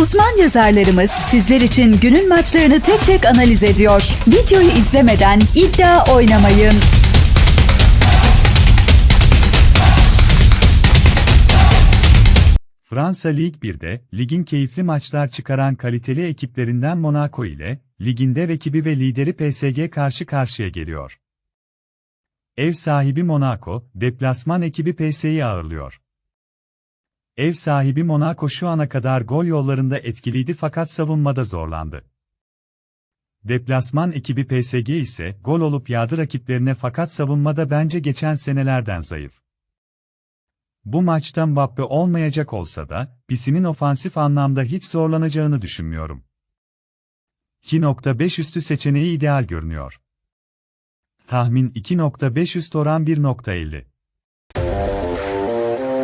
Uzman yazarlarımız sizler için günün maçlarını tek tek analiz ediyor. Videoyu izlemeden iddia oynamayın. Fransa Lig 1'de, ligin keyifli maçlar çıkaran kaliteli ekiplerinden Monaco ile, liginde rakibi ve lideri PSG karşı karşıya geliyor. Ev sahibi Monaco, deplasman ekibi PSG'yi ağırlıyor. Ev sahibi Monaco şu ana kadar gol yollarında etkiliydi fakat savunmada zorlandı. Deplasman ekibi PSG ise gol olup yağdı rakiplerine fakat savunmada bence geçen senelerden zayıf. Bu maçta Mbappe olmayacak olsa da, Pisi'nin ofansif anlamda hiç zorlanacağını düşünmüyorum. 2.5 üstü seçeneği ideal görünüyor. Tahmin 2.5 üst oran 1.50.